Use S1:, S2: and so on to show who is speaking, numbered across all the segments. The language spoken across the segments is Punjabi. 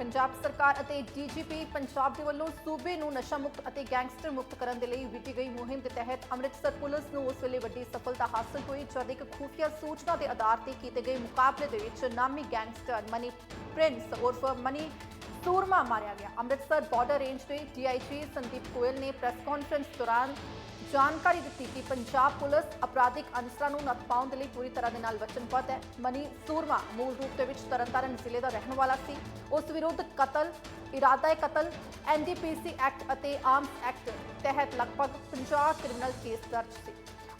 S1: ਪੰਜਾਬ ਸਰਕਾਰ ਅਤੇ ਡੀਜੀਪੀ ਪੰਜਾਬ ਦੇ ਵੱਲੋਂ ਸੂਬੇ ਨੂੰ ਨਸ਼ਾ ਮੁਕਤ ਅਤੇ ਗੈਂਗਸਟਰ ਮੁਕਤ ਕਰਨ ਦੇ ਲਈ ਵਿੱਢੀ ਗਈ ਮੁਹਿੰਮ ਦੇ ਤਹਿਤ ਅੰਮ੍ਰਿਤਸਰ ਪੁਲਿਸ ਨੂੰ ਉਸ ਵੇਲੇ ਵੱਡੀ ਸਫਲਤਾ ਹਾਸਲ ਹੋਈ, ਜਦ ਇੱਕ ਖੂਫੀਆ ਸੂਚਨਾ ਦੇ ਆਧਾਰ ਤੇ ਕੀਤੇ ਗਏ ਮੁਕਾਬਲੇ ਦੇ ਵਿੱਚ ਨਾਮੀ ਗੈਂਗਸਟਰ ਮਨੀ ਪ੍ਰਿੰਸ ਉਰਫ ਮਨੀ ਸੂਰਮਾ ਮਾਰਿਆ ਗਿਆ। ਅੰਮ੍ਰਿਤਸਰ ਬਾਰਡਰ ਰੇਂਜ ਦੇ ਡੀਆਈਜੀ ਸੰਦੀਪ ਗੋਇਲ ਨੇ ਪ੍ਰੈਸ ਕਾਨਫਰੰਸ ਦੌਰਾਨ ਜਾਣਕਾਰੀ ਦਿੱਤੀ ਕਿ ਪੰਜਾਬ ਪੁਲਿਸ ਅਪਰਾਧਿਕ ਅਨਸਰਾਂ ਨੂੰ ਨੱਥ ਪਾਉਣ ਦੇ ਲਈ ਪੂਰੀ ਤਰ੍ਹਾਂ ਦੇ ਨਾਲ ਵਚਨਬੱਧ ਹੈ। ਮਨੀ ਸੂਰਮਾ ਮੂਲ ਰੂਪ ਦੇ ਵਿੱਚ ਤਰਨਤਾਰਨ ਜ਼ਿਲ੍ਹੇ ਦਾ ਰਹਿਣ ਵਾਲਾ ਸੀ। ਉਸ ਵਿਰੁੱਧ ਕਤਲ, ਇਰਾਦਾ ਕਤਲ ਐਨਡੀਪੀਸੀ ਐਕਟ ਅਤੇ ਆਰਮਸ ਐਕਟ ਤਹਿਤ ਲਗਭਗ 50 ਕ੍ਰਿਮੀਨਲ ਕੇਸ ਦਰਜ ਸੀ।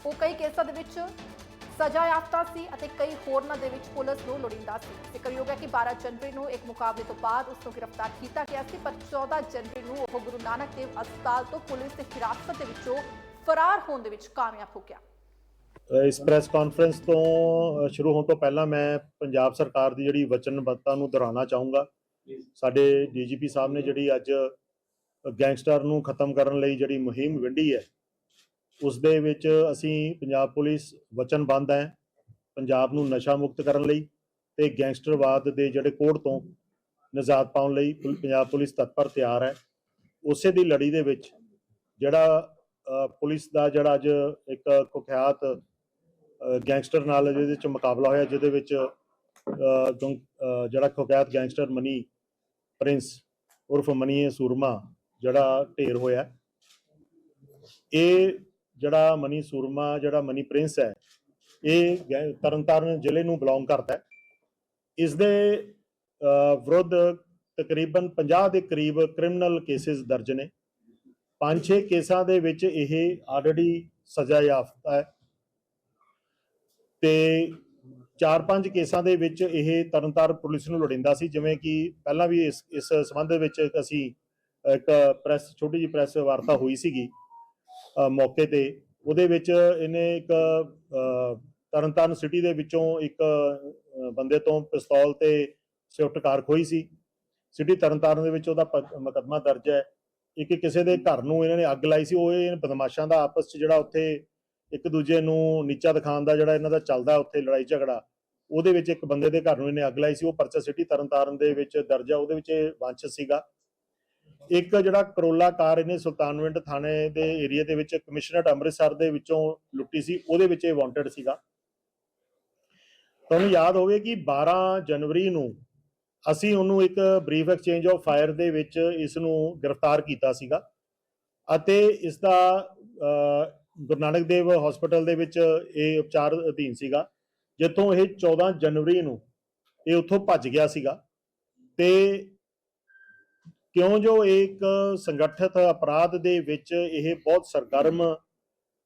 S1: ਉਹ ਕਈ ਕੇਸਾਂ ਦੇ ਵਿੱਚ ਸਜ਼ਾ ਯਾਫਤਾ ਸੀ ਅਤੇ ਕਈ ਹੋਰਨਾਂ ਦੇ ਵਿੱਚ ਪੁਲਿਸ ਨੂੰ ਲੋੜੀਂਦਾ ਸੀ। ਜ਼ਿਕਰਯੋਗ ਹੈ ਕਿ 12 ਜਨਵਰੀ ਨੂੰ ਇੱਕ ਮੁਕਾਬਲੇ ਤੋਂ ਬਾਅਦ ਉਸ ਨੂੰ ਗ੍ਰਿਫਤਾਰ ਕੀਤਾ ਗਿਆ ਸੀ, ਪਰ 14 ਜਨਵਰੀ ਨੂੰ ਉਹ ਗੁਰੂ ਨਾਨਕ ਦੇਵ ਹਸਪਤਾਲ ਤੋਂ ਪੁਲਿਸ ਦੀ ਹਿਰਾਸਤ ਦੇ ਵਿੱਚੋਂ ਫਰਾਰ ਹੋਣ ਦੇ ਵਿੱਚ ਕਾਮਯਾਬ ਹੋ ਗਿਆ।
S2: ਇਸ ਪ੍ਰੈਸ ਕਾਨਫਰੰਸ ਤੋਂ ਸ਼ੁਰੂ ਹੋਣ ਤੋਂ ਪਹਿਲਾਂ ਮੈਂ ਪੰਜਾਬ ਸਰਕਾਰ ਦੀ ਜਿਹੜੀ ਵਚਨਬੱਧਤਾ ਨੂੰ ਦੁਹਰਾਉਣਾ ਚਾਹੂੰਗਾ। ਸਾਡੇ ਡੀਜੀਪੀ ਸਾਹਿਬ ਨੇ ਜਿਹੜੀ ਅੱਜ ਗੈਂਗਸਟਰ ਨੂੰ ਖਤਮ ਕਰਨ ਲਈ ਜਿਹੜੀ ਮੁਹਿੰਮ ਵਿੱਢੀ ਹੈ, ਉਸ ਦੇ ਵਿੱਚ ਅਸੀਂ ਪੰਜਾਬ ਪੁਲਿਸ ਵਚਨਬੱਧ ਹੈ, ਪੰਜਾਬ ਨੂੰ ਨਸ਼ਾ ਮੁਕਤ ਕਰਨ ਲਈ ਤੇ ਗੈਂਗਸਟਰਵਾਦ ਦੇ ਜਿਹੜੇ ਕੋੜ ਤੋਂ ਨਿਜਾਤ ਪਾਉਣ ਲਈ ਪੰਜਾਬ ਪੁਲਿਸ ਤਤਪਰ ਤਿਆਰ ਹੈ। ਉਸੇ ਦੀ ਲੜੀ ਦੇ ਵਿੱਚ ਜਿਹੜਾ ਪੁਲਿਸ ਦਾ ਜਿਹੜਾ ਅੱਜ ਇੱਕ ਕੁਖਿਆਤ ਗੈਂਗਸਟਰ ਨਾਲ ਜਿਹਦੇ ਵਿੱਚ ਮੁਕਾਬਲਾ ਹੋਇਆ, ਜਿਹਦੇ ਵਿੱਚ ਗੰ- ਜਿਹੜਾ ਕੁਖਿਆਤ ਗੈਂਗਸਟਰ ਮਨੀ ਪ੍ਰਿੰਸ ਉਰਫ ਮਨੀ ਸੂਰਮਾ ਜਿਹੜਾ ਢੇਰ ਹੋਇਆ। ਇਹ ਜਿਹੜਾ ਮਨੀ ਸੂਰਮਾ, ਜਿਹੜਾ ਮਨੀ ਪ੍ਰਿੰਸ ਹੈ, ਇਹ ਗੈ- ਤਰਨਤਾਰਨ ਜ਼ਿਲ੍ਹੇ ਨੂੰ ਬਿਲੋਂਗ ਕਰਦਾ ਹੈ। ਇਸ ਦੇ ਵਿਰੁੱਧ ਤਕਰੀਬਨ 50 ਦੇ ਕਰੀਬ ਕ੍ਰਿਮੀਨਲ ਕੇਸਿਸ ਦਰਜ ਨੇ। ਪੰਜ ਛੇ ਕੇਸਾਂ ਦੇ ਵਿੱਚ ਇਹ ਆਲਰੇਡੀ ਸਜ਼ਾ ਯਾਫਤਾ ਹੈ। ਤੇ ਚਾਰ ਪੰਜ ਕੇਸਾਂ ਦੇ ਵਿੱਚ ਇਹ ਤਰਨਤਾਰਨ ਪੁਲਿਸ ਨੂੰ ਲੋੜਿੰਦਾ ਸੀ ਜਿਵੇਂ ਕਿ ਪਹਿਲਾਂ ਵੀ ਇਸ ਇਸ ਸੰਬੰਧ ਵਿੱਚ ਅਸੀਂ ਇੱਕ ਪ੍ਰੈਸ ਛੋਟੀ ਜਿਹੀ ਪ੍ਰੈਸ ਵਾਰਤਾ ਹੋਈ ਸੀਗੀ ਮੌਕੇ ਤੇ। ਉਹਦੇ ਵਿੱਚ ਇਹਨੇ ਇੱਕ ਅ, ਤਰਨਤਾਰਨ ਸਿਟੀ ਦੇ ਵਿੱਚੋਂ ਇੱਕ ਬੰਦੇ ਤੋਂ ਪਿਸਤੌਲ ਤੇ ਸਵਿਫਟ ਕਾਰ ਖੋਈ ਸੀ। ਸਿਟੀ ਤਰਨਤਾਰਨ ਦੇ ਵਿੱਚ ਉਹਦਾ ਪ- ਮੁਕੱਦਮਾ ਦਰਜ ਹੈ। ਇੱਕ ਕਿਸੇ ਦੇ ਘਰ ਨੂੰ ਇਹਨਾਂ ਨੇ ਅੱਗ ਲਾਈ ਸੀ, ਉਹ ਇਹ ਬਦਮਾਸ਼ਾਂ ਦਾ ਆਪਸ 'ਚ ਜਿਹੜਾ ਉੱਥੇ ਇੱਕ ਦੂਜੇ ਨੂੰ ਨੀਚਾ ਦਿਖਾਉਣ ਦਾ ਜਿਹੜਾ ਇਹਨਾਂ ਦਾ ਚੱਲਦਾ ਉੱਥੇ ਲੜਾਈ ਝਗੜਾ, ਉਹਦੇ ਵਿੱਚ ਇੱਕ ਬੰਦੇ ਦੇ ਘਰ ਨੂੰ ਇਹਨੇ ਅੱਗ ਲਾਈ ਸੀ, ਉਹ ਪਰਚਾ ਸਿਟੀ ਤਰਨਤਾਰਨ ਦੇ ਵਿੱਚ ਦਰਜਾ ਉਹਦੇ ਵਿੱਚ ਇਹ ਵਾਂਛਿਤ ਸੀਗਾ। ਇੱਕ ਜਿਹੜਾ ਕਰੋਲਾ ਕਾਰ ਇਹਨੇ ਸੁਲਤਾਨਵਿੰਡ ਥਾਣੇ ਦੇ ਏਰੀਆ ਦੇ ਵਿੱਚ ਕਮਿਸ਼ਨਰਟ ਅੰਮ੍ਰਿਤਸਰ ਦੇ ਵਿੱਚੋਂ ਲੁੱਟੀ ਸੀ, ਉਹਦੇ ਵਿੱਚ ਇਹ ਵਾਂਟਡ ਸੀਗਾ। ਤੁਹਾਨੂੰ ਯਾਦ ਹੋਵੇ ਕਿ 12 ਜਨਵਰੀ ਨੂੰ ਅਸੀਂ ਉਹਨੂੰ ਇੱਕ ਬਰੀਫ ਐਕਸਚੇਂਜ ਆਫ ਫਾਇਰ ਦੇ ਵਿੱਚ ਇਸ ਨੂੰ ਗ੍ਰਿਫਤਾਰ ਕੀਤਾ ਸੀਗਾ ਅਤੇ ਇਸ ਦਾ ਗੁਰੂ ਨਾਨਕ ਦੇਵ ਹਸਪੀਟਲ ਦੇ ਵਿੱਚ ਇਹ ਉਪਚਾਰ ਅਧੀਨ ਸੀਗਾ, ਜਿੱਥੋਂ ਇਹ 14 ਜਨਵਰੀ ਨੂੰ ਇਹ ਉੱਥੋਂ ਭੱਜ ਗਿਆ ਸੀਗਾ। ਤੇ ਕਿਉਂ ਜੋ ਇਹ ਇੱਕ ਸੰਗਠਿਤ ਅਪਰਾਧ ਦੇ ਵਿੱਚ ਇਹ ਬਹੁਤ ਸਰਗਰਮ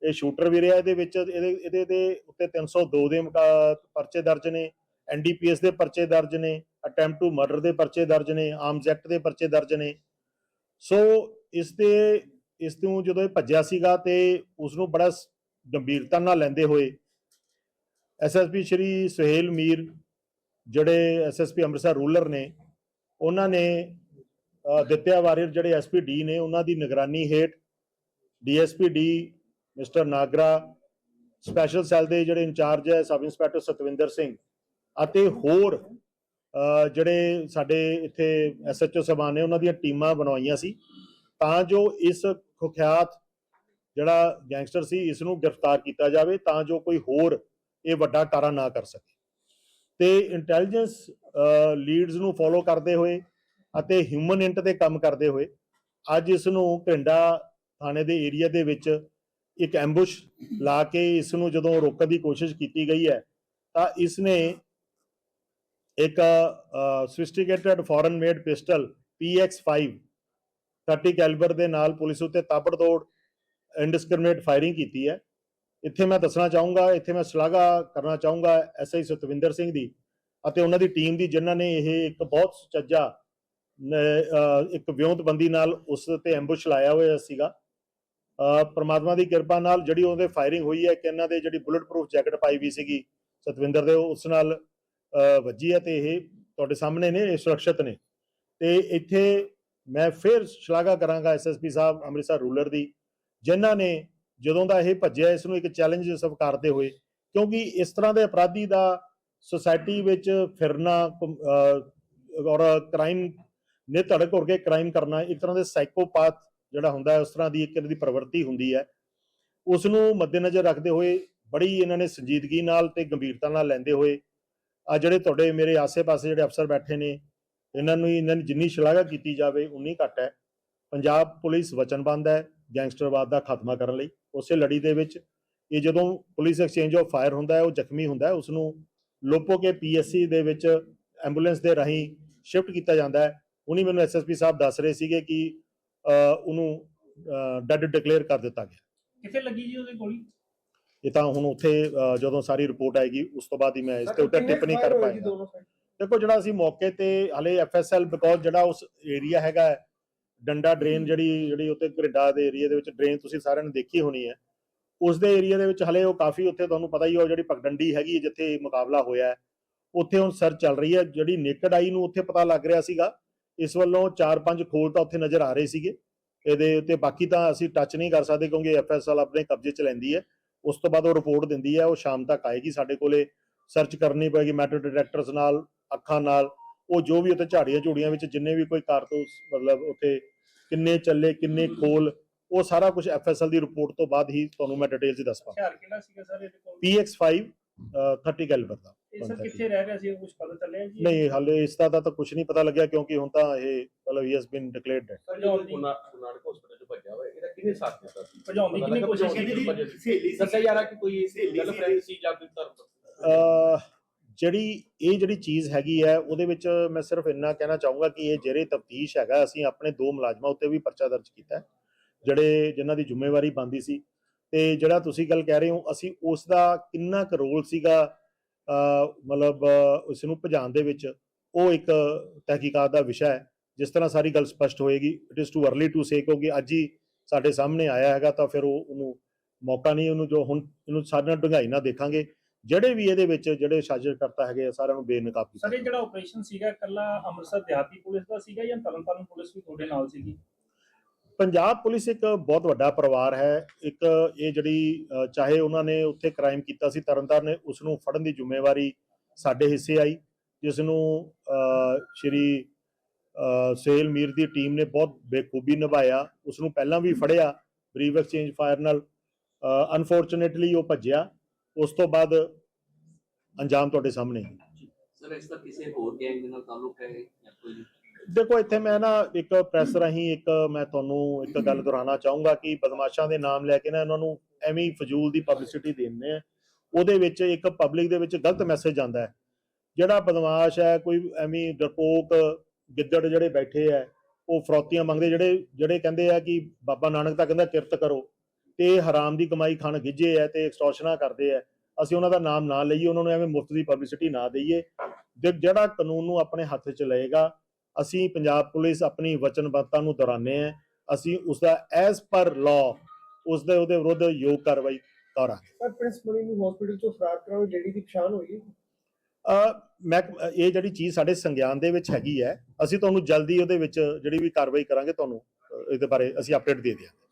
S2: ਇਹ ਸ਼ੂਟਰ ਵੀ ਰਿਹਾ, ਇਹਦੇ ਵਿੱਚ ਇਹਦੇ ਇਹਦੇ ਦੇ ਉੱਤੇ 302 ਦੇ ਪਰਚੇ ਦਰਜ ਨੇ ਐਨਡੀਪੀਐਸ ਦੇ ਪਰਚੇ ਦਰਜ ਨੇ ਅਟੈਂਪਟ ਟੂ ਮਰਡਰ ਦੇ ਪਰਚੇ ਦਰਜ ਨੇ ਆਰਮਸ ਐਕਟ ਦੇ ਪਰਚੇ ਦਰਜ ਨੇ। ਸੋ ਇਸ ਦੇ ਇਸ ਨੂੰ ਜਦੋਂ ਇਹ ਭੱਜਿਆ ਸੀਗਾ ਤੇ ਉਸ ਨੂੰ ਬੜਾ ਗੰਭੀਰਤਾ ਨਾਲ ਲੈਂਦੇ ਹੋਏ ਐਸਐਸਪੀ ਸ਼੍ਰੀ ਸੁਹੇਲ ਮੀਰ ਜਿਹੜੇ ਐਸਐਸਪੀ ਅੰਮ੍ਰਿਤਸਰ ਰੂਲਰ ਨੇ ਉਹਨਾਂ ਨੇ ਅ, ਦਿੱਤਿਆ ਵਾਰੀਅਰ ਜਿਹੜੇ ਐਸਪੀ ਨੇ ਉਹਨਾਂ ਦੀ ਨਿਗਰਾਨੀ ਹੇਠ DSP D mister Nagra special cell ਦੇ ਜਿਹੜੇ ਇੰਚਾਰਜ ਹੈ ਸਬ ਇੰਸਪੈਕਟਰ ਸਤਵਿੰਦਰ ਸਿੰਘ ਅਤੇ ਹੋਰ ਜਿਹੜੇ ਸਾਡੇ ਇੱਥੇ ਐਸਐਚਓ ਸਾਹਿਬਾਨ ਨੇ ਉਹਨਾਂ ਦੀਆਂ ਟੀਮਾਂ ਬਣਵਾਈਆਂ ਸੀ, ਤਾਂ ਜੋ ਇਸ ਖੁਖਿਆਤ ਜਿਹੜਾ ਗੈਂਗਸਟਰ ਸੀ ਇਸ ਨੂੰ ਗ੍ਰਿਫਤਾਰ ਕੀਤਾ ਜਾਵੇ, ਤਾਂ ਜੋ ਕੋਈ ਹੋਰ ਇਹ ਵੱਡਾ ਕਾਰਾ ਨਾ ਕਰ ਸਕੇ। ਤੇ ਇੰਟੈਲੀਜੈਂਸ ਲੀਡਸ ਨੂੰ ਫੋਲੋ ਕਰਦੇ ਹੋਏ ਅਤੇ ਹਿਊਮਨ ਇੰਟ ਤੇ ਕੰਮ ਕਰਦੇ ਹੋਏ, ਅੱਜ ਇਸ ਨੂੰ ਪਿੰਡਾ ਥਾਣੇ ਦੇ ਏਰੀਆ ਦੇ ਵਿੱਚ ਇੱਕ ਐਂਬੁਸ਼ ਲਾ ਕੇ ਇਸ ਨੂੰ ਜਦੋਂ ਰੋਕਣ ਦੀ ਕੋਸ਼ਿਸ਼ ਕੀਤੀ ਗਈ ਹੈ, ਤਾਂ ਇਸ ਨੇ ਇੱਕ sophisticated foreign made pistol PX5 30 calibre ਦੇ ਨਾਲ ਪੁਲਿਸ ਉੱਤੇ ਤਾਬੜਤੋੜ ਇਨਡਿਸਕ੍ਰਿਮੀਨੇਟ ਫਾਇਰਿੰਗ ਕੀਤੀ ਹੈ। ਇੱਥੇ ਮੈਂ ਦੱਸਣਾ ਚਾਹੂੰਗਾ, ਇੱਥੇ ਮੈਂ ਸ਼ਲਾਘਾ ਕਰਨਾ ਚਾਹੂੰਗਾ ਐਸਆਈ ਸਤਵਿੰਦਰ ਸਿੰਘ ਦੀ ਅਤੇ ਉਹਨਾਂ ਦੀ ਟੀਮ ਦੀ ਜਿਨ੍ਹਾਂ ਨੇ ਇਹ ਇੱਕ ਬਹੁਤ ਸੁਚੱਜਾ, ਨ- ਅਹ, ਇੱਕ ਵਿਉਂਤਬੰਦੀ ਨਾਲ ਉਸ ਤੇ ਐਂਬੁਸ਼ ਲਾਇਆ ਹੋਇਆ ਸੀਗਾ। ਪਰਮਾਤਮਾ ਦੀ ਕਿਰਪਾ ਨਾਲ ਜਿਹੜੀ ਉਹਦੇ ਫਾਇਰਿੰਗ ਹੋਈ ਹੈ ਕਿ ਇਹਨਾਂ ਦੇ ਜਿਹੜੀ ਬੁਲਟ ਪ੍ਰੂਫ ਜੈਕਟ ਪਾਈ ਵੀ ਸੀਗੀ ਸਤਵਿੰਦਰ ਦੇ, ਉਸ ਨਾਲ ਵੱਜੀ ਹੈ ਤੇ ਇਹ ਤੁਹਾਡੇ ਸਾਹਮਣੇ ਨੇ, ਇਹ ਸੁਰੱਖਿਅਤ ਨੇ। ਤੇ ਇੱਥੇ ਮੈਂ ਫਿਰ ਸ਼ਲਾਘਾ ਕਰਾਂਗਾ ਐਸਐਸਪੀ ਸਾਹਿਬ ਅੰਮ੍ਰਿਤਸਰ ਰੂਲਰ ਦੀ, ਜਿਨ੍ਹਾਂ ਨੇ ਜਦੋਂ ਦਾ ਇਹ ਭੱਜਿਆ, ਇਸ ਨੂੰ ਇੱਕ ਚੈਲੰਜ ਸਵੀਕਾਰਦੇ ਹੋਏ, ਕਿਉਂਕਿ ਇਸ ਤਰ੍ਹਾਂ ਦੇ ਅਪਰਾਧੀ ਦਾ ਸੁਸਾਇਟੀ ਵਿੱਚ ਫਿਰਨਾ ਔਰ ਕ੍ਰਾਈਮ ਨੇ ਧੜਕ ਹੋ ਕੇ ਕ੍ਰਾਈਮ ਕਰਨਾ, ਇੱਕ ਤਰ੍ਹਾਂ ਦੇ ਸਾਈਕੋਪਾਥ ਜਿਹੜਾ ਹੁੰਦਾ ਹੈ, ਉਸ ਤਰ੍ਹਾਂ ਦੀ ਇੱਕ ਇਹਨਾਂ ਦੀ ਪ੍ਰਵਰਤੀ ਹੁੰਦੀ ਹੈ। ਉਸ ਨੂੰ ਮੱਦੇਨਜ਼ਰ ਰੱਖਦੇ ਹੋਏ, ਬੜੀ ਇਹਨਾਂ ਨੇ ਸੰਜੀਦਗੀ ਨਾਲ ਤੇ ਗੰਭੀਰਤਾ ਨਾਲ ਲੈਂਦੇ ਹੋਏ ਆ ਜਿਹੜੇ ਤੁਹਾਡੇ ਮੇਰੇ ਆਸੇ-ਪਾਸੇ ਜਿਹੜੇ ਅਫਸਰ ਬੈਠੇ ਨੇ, ਇਹਨਾਂ ਨੂੰ ਇਹਨਾਂ ਦੀ ਜਿੰਨੀ ਸ਼ਲਾਘਾ ਕੀਤੀ ਜਾਵੇ, ਉਨੀ ਘੱਟ ਹੈ। ਪੰਜਾਬ ਪੁਲਿਸ ਵਚਨਬੰਦ ਹੈ ਗੈਂਗਸਟਰਵਾਦ ਦਾ ਖਾਤਮਾ ਕਰਨ ਲਈ। ਉਸੇ ਲੜੀ ਦੇ ਵਿੱਚ ਇਹ ਜਦੋਂ ਪੁਲਿਸ ਐਕਸਚੇਂਜ ਆਫ ਫਾਇਰ ਹੁੰਦਾ ਹੈ, ਉਹ ਜ਼ਖਮੀ ਹੁੰਦਾ ਹੈ ਉਸ ਨੂੰ ਲੋਪੋ ਕੇ ਪੀਐਸਸੀ ਦੇ ਵਿੱਚ ਐਂਬੂਲੈਂਸ ਦੇ ਰਾਹੀਂ ਸ਼ਿਫਟ ਕੀਤਾ ਜਾਂਦਾ ਹੈ। ਉਨੀ ਮੈਨੂੰ ਐਸਐਸਪੀ ਸਾਹਿਬ ਦੱਸ ਰਹੇ ਸੀਗੇ ਕਿ ਉਹਨੂੰ ਡੈਡ ਡਿਕਲੇਅਰ ਕਰ ਦਿੱਤਾ ਗਿਆ।
S3: ਕਿੱਥੇ ਲੱਗੀ ਜੀ ਉਹਦੇ ਗੋਲੀ?
S2: ਇਹ ਤਾਂ ਹੁਣ ਉੱਥੇ ਜਦੋਂ ਸਾਰੀ ਰਿਪੋਰਟ ਆਏਗੀ ਉਸ ਤੋਂ ਬਾਅਦ ਹੀ ਮੈਂ ਇਸ ਤੇ ਉੱਤੇ ਟਿੱਪਣੀ ਕਰ ਪਾਏਗਾ। ਦੇਖੋ ਜਿਹੜਾ ਅਸੀਂ ਮੌਕੇ ਤੇ ਹਲੇ ਐਫਐਸਐਲ ਬਿਕੋਜ਼ ਜਿਹੜਾ ਉਸ ਏਰੀਆ ਹੈਗਾ ਡੰਡਾ ਡਰੇਨ ਜਿਹੜੀ ਜਿਹੜੀ ਉੱਤੇ ਘਰਿੱਡਾ ਦੇ ਏਰੀਆ ਦੇ ਵਿੱਚ ਡਰੇਨ ਤੁਸੀਂ ਸਾਰਿਆਂ ਨੇ ਦੇਖੀ ਹੋਣੀ ਹੈ ਉਸ ਦੇ ਏਰੀਆ ਦੇ ਵਿੱਚ ਹਲੇ ਉਹ ਕਾਫੀ ਉੱਥੇ ਤੁਹਾਨੂੰ ਪਤਾ ਹੀ ਹੋ ਜਿਹੜੀ ਪਗਡੰਡੀ ਹੈਗੀ ਜਿੱਥੇ ਮੁਕਾਬਲਾ ਹੋਇਆ ਹੈ ਉੱਥੇ ਹੁਣ ਸਰਚ ਚੱਲ ਰਹੀ ਹੈ ਜਿਹੜੀ ਨੇਕਡ ਆਈ ਨੂੰ ਉੱਥੇ ਪਤਾ ਲੱਗ ਰਿਹਾ ਸੀਗਾ ਇਸ ਵੱਲੋਂ 4-5 ਖੋਲ ਤਾਂ ਉੱਥੇ ਨਜ਼ਰ ਆ ਰਹੇ ਸੀਗੇ ਇਹਦੇ ਉੱਤੇ ਬਾਕੀ ਤਾਂ ਅਸੀਂ ਟੱਚ ਨਹੀਂ ਕਰ ਸਕਦੇ ਕਿਉਂਕਿ ਐਫਐਸਐਲ ਆਪਣੇ ਕਬਜ਼ੇ 'ਚ ਲੈਂਦੀ ਹੈ। ਉਸ ਤੋਂ ਬਾਅਦ ਉਹ ਰਿਪੋਰਟ ਦਿੰਦੀ ਹੈ ਉਹ ਸ਼ਾਮ ਤੱਕ ਆਏਗੀ ਸਾਡੇ ਕੋਲੇ ਸਰਚ ਕਰਨੀ ਪਏਗੀ ਮੈਟਰ ਡਿਟੈਕਟਰਸ ਨਾਲ ਅੱਖਾਂ ਨਾਲ ਉਹ ਜੋ ਵੀ ਉੱਥੇ ਝਾੜੀਆਂ ਝੂੜੀਆਂ ਵਿੱਚ ਜਿੰਨੇ ਵੀ ਕੋਈ ਕਾਰਤੂਸ ਮਤਲਬ ਉੱਥੇ ਕਿੰਨੇ ਚੱਲੇ ਕਿੰਨੇ ਖੋਲ ਉਹ ਸਾਰਾ ਕੁਝ ਐਫਐਸਐਲ ਦੀ ਰਿਪੋਰਟ ਤੋਂ ਬਾਅਦ ਹੀ ਤੁਹਾਨੂੰ ਮੈਂ ਡਿਟੇਲ 'ਚ ਦੱਸ ਪਾਵਾਂ
S3: ਹਥਿਆਰ ਕਿਹੜਾ ਸੀਗਾ ਸਰ ਇਹਦੇ ਕੋਲ?
S2: PX5 ਅ, 30 ਕੈਲੀਬਰ ਦਾ
S3: ਇਹ ਸਰ ਕਿੱਥੇ ਰਹਿ ਰਿਹਾ ਸੀ ਕੁਝ ਪਤਾ ਚੱਲਿਆ ਜੀ?
S2: ਨਹੀਂ ਹਾਲੇ ਇਸ ਦਾ ਤਾਂ ਕੁਝ ਨਹੀਂ ਪਤਾ ਲੱਗਿਆ ਕਿਉਂਕਿ ਹੁਣ ਤਾਂ ਇਹ ਮਤਲਬ ਹੀ ਹੈਸ ਬੀਨ ਡਿਕਲੇਅਰਡ ਹੈ
S4: ਸਰ ਜਦੋਂ ਗੁਨਾ ਗੁਨਾਨਕ ਹਸਪੀਟਲ ਚ ਭੱਜਿਆ ਹੋਇਆ ਇਹਦਾ ਕਿਹਨੇ ਸਾਥ ਦਿੱਤਾ ਸੀ
S3: ਭਜਾਉਣ ਦੀ ਕਿੰਨੀ ਕੋਸ਼ਿਸ਼ ਕੀਤੀ
S4: ਕੀਤੀ ਦੱਸਿਆ ਜਾ ਰਿਹਾ ਕਿ ਕੋਈ ਗੱਲ ਫਰੈਂਡ ਸੀ ਜਾਂ ਕੋਈ ਧਰਮ
S2: ਅ, ਜਿਹੜੀ ਇਹ ਜਿਹੜੀ ਚੀਜ਼ ਹੈਗੀ ਹੈ ਉਹਦੇ ਵਿੱਚ ਮੈਂ ਸਿਰਫ ਇੰਨਾ ਕਹਿਣਾ ਚਾਹੂੰਗਾ ਕਿ ਇਹ ਜਿਹੜੇ ਤਫਤੀਸ਼ ਹੈਗਾ ਅਸੀਂ ਆਪਣੇ ਦੋ ਮੁਲਾਜ਼ਮਾਂ ਉੱਤੇ ਵੀ ਪਰਚਾ ਦਰਜ ਕੀਤਾ ਹੈ, ਜਿਹੜੇ ਜਿਨ੍ਹਾਂ ਦੀ ਜ਼ਿੰਮੇਵਾਰੀ ਬੰਦੀ ਸੀ। ਤੇ ਜਿਹੜਾ ਤੁਸੀਂ ਗੱਲ ਕਹਿ ਰਹੇ ਹੋ ਅਸੀਂ ਉਸ ਦਾ ਕਿੰਨਾ ਕੁ ਰੋਲ ਸੀਗਾ ਅ, ਮਤਲਬ ਉਸ ਨੂੰ ਭਜਾਉਣ ਦੇ ਵਿੱਚ ਉਹ ਇੱਕ ਤਹਿਕੀਕਾਤ ਦਾ ਵਿਸ਼ਾ ਹੈ। ਜਿਸ ਤਰ੍ਹਾਂ ਸਾਰੀ ਗੱਲ ਸਪਸ਼ਟ ਹੋਏਗੀ it is too early to say ਕਿਉਂਕਿ ਅੱਜ ਹੀ ਸਾਡੇ ਸਾਹਮਣੇ ਆਇਆ ਹੈਗਾ ਤਾਂ ਫਿਰ ਉਹ ਉਹਨੂੰ ਮੌਕਾ ਨਹੀਂ ਉਹਨੂੰ ਜੋ ਹੁਣ ਇਹਨੂੰ ਸਾਡੇ ਨਾਲ ਡੂੰਘਾਈ ਨਾਲ ਦੇਖਾਂਗੇ। ਜਿਹੜੇ ਵੀ ਇਹਦੇ ਵਿੱਚ ਜਿਹੜੇ ਸਾਜ਼ਿਸ਼ ਕਰਤਾ ਹੈਗੇ ਆ, ਸਾਰਿਆਂ ਨੂੰ ਬੇਨਕਾਬ ਕੀਤਾ
S3: ਸਰ ਇਹ ਜਿਹੜਾ ਆਪਰੇਸ਼ਨ ਸੀਗਾ ਕੱਲਾ ਅੰਮ੍ਰਿਤਸਰ ਦਿਹਾਤੀ ਪੁਲਿਸ ਦਾ ਸੀਗਾ ਜਾਂ ਤਰਨਤਾਰਨ ਪੁਲਿਸ ਵੀ ਤੁਹਾਡੇ ਨਾਲ ਸੀਗੀ?
S2: ਪੰਜਾਬ ਪੁਲਿਸ ਇੱਕ ਬਹੁਤ ਵੱਡਾ ਪਰਿਵਾਰ ਹੈ। ਇੱਕ ਇਹ ਜਿਹੜੀ ਚਾਹੇ ਉਹਨਾਂ ਨੇ ਉੱਥੇ ਕ੍ਰਾਈਮ ਕੀਤਾ ਸੀ ਤਰਨਤਾਰਨ ਨੇ ਉਸ ਨੂੰ ਫੜਨ ਦੀ ਜ਼ਿੰਮੇਵਾਰੀ ਸਾਡੇ ਹਿੱਸੇ ਆਈ ਜਿਸ ਨੂੰ ਸ਼੍ਰੀ ਸੇਲ ਮੀਰ ਦੀ ਟੀਮ ਨੇ ਬਹੁਤ ਬੇਖੂਬੀ ਨਿਭਾਇਆ ਉਸ ਨੂੰ ਪਹਿਲਾਂ ਵੀ ਫੜਿਆ ਬਰੀਵ ਐਕਸਚੇਂਜ ਫਾਇਰ ਨਾਲ ਅਨਫੋਰਚੂਨੇਟਲੀ ਉਹ ਭੱਜਿਆ ਉਸ ਤੋਂ ਬਾਅਦ ਅੰਜਾਮ ਤੁਹਾਡੇ ਸਾਹਮਣੇ ਹੈ।
S5: ਸਰ ਇਸ ਦਾ ਕਿਸੇ ਹੋਰ ਗੈਂਗ ਦੇ ਨਾਲ ਤਾਲੁਕ ਹੈ ਜਾਂ ਕੋਈ
S2: ਦੇਖੋ ਇੱਥੇ ਮੈਂ ਨਾ ਇੱਕ ਪ੍ਰੈਸ ਰਾਹੀਂ ਇੱਕ ਮੈਂ ਤੁਹਾਨੂੰ ਇੱਕ ਗੱਲ ਦੁਹਰਾਉਣਾ ਚਾਹੂੰਗਾ ਕਿ ਬਦਮਾਸ਼ਾਂ ਦੇ ਨਾਮ ਲੈ ਕੇ ਨਾ ਇਹਨਾਂ ਨੂੰ ਐਵੇਂ ਹੀ ਫਜ਼ੂਲ ਦੀ ਪਬਲਿਸਿਟੀ ਦਿੰਦੇ ਆ। ਉਹਦੇ ਵਿੱਚ ਇੱਕ ਪਬਲਿਕ ਦੇ ਵਿੱਚ ਗਲਤ ਮੈਸੇਜ ਜਾਂਦਾ ਹੈ। ਜਿਹੜਾ ਬਦਮਾਸ਼ ਹੈ ਕੋਈ ਐਵੇਂ ਡਰਪੋਕ ਗਿੱਦੜ ਜਿਹੜੇ ਬੈਠੇ ਆ, ਉਹ ਫਰੌਤੀਆਂ ਮੰਗਦੇ, ਜਿਹੜੇ ਜਿਹੜੇ ਕਹਿੰਦੇ ਆ ਕਿ ਬਾਬਾ ਨਾਨਕ ਤਾਂ ਕਹਿੰਦਾ ਕਿਰਤ ਕਰੋ, ਤੇ ਹਰਾਮ ਦੀ ਕਮਾਈ ਖਾਣ ਗਿੱਜੇ ਆ ਤੇ ਐਕਸਟੋਰਸ਼ਨਾਂ ਕਰਦੇ ਆ, ਅਸੀਂ ਉਹਨਾਂ ਦਾ ਨਾਮ ਨਾ ਲਈਏ, ਉਹਨਾਂ ਨੂੰ ਐਵੇਂ ਮੁਫਤ ਦੀ ਪਬਲਿਸਿਟੀ ਨਾ ਦਈਏ ਜਿਹੜਾ ਕਾਨੂੰਨ ਨੂੰ ਆਪਣੇ ਹੱਥ 'ਚ ਲਏਗਾ, ਅਸੀਂ ਪੰਜਾਬ ਪੁਲਿਸ ਆਪਣੀ ਵਚਨਬੱਧਤਾ ਨੂੰ ਦੁਹਰਾਉਂਦੇ ਹਾਂ ਅਸੀਂ ਉਸ ਦਾ ਐਜ਼ ਪਰ ਲਾਅ ਉਸ ਦੇ ਉਹਦੇ ਵਿਰੁੱਧ ਯੋਗ ਕਾਰਵਾਈ ਕਰਾਂਗੇ।
S6: ਪਰ ਪ੍ਰਿੰਸ ਮਨੀ ਨੂੰ ਹਸਪੀਟਲ ਤੋਂ ਫਰਾਰ ਕਰਾਉ ਜਿਹੜੀ ਦੀ ਪਛਾਣ ਹੋਈ
S2: ਮੈਂ ਇਹ ਜਿਹੜੀ ਚੀਜ਼ ਸਾਡੇ ਸੰਗਿਆਨ ਦੇ ਵਿੱਚ ਹੈਗੀ ਹੈ, ਅਸੀਂ ਤੁਹਾਨੂੰ ਜਲਦੀ ਉਹਦੇ ਵਿੱਚ ਜਿਹੜੀ ਵੀ ਕਾਰਵਾਈ ਕਰਾਂਗੇ ਤੁਹਾਨੂੰ ਇਹਦੇ ਬਾਰੇ ਅਸੀਂ ਅਪਡੇਟ ਦੇ ਦਿਆਂਗੇ।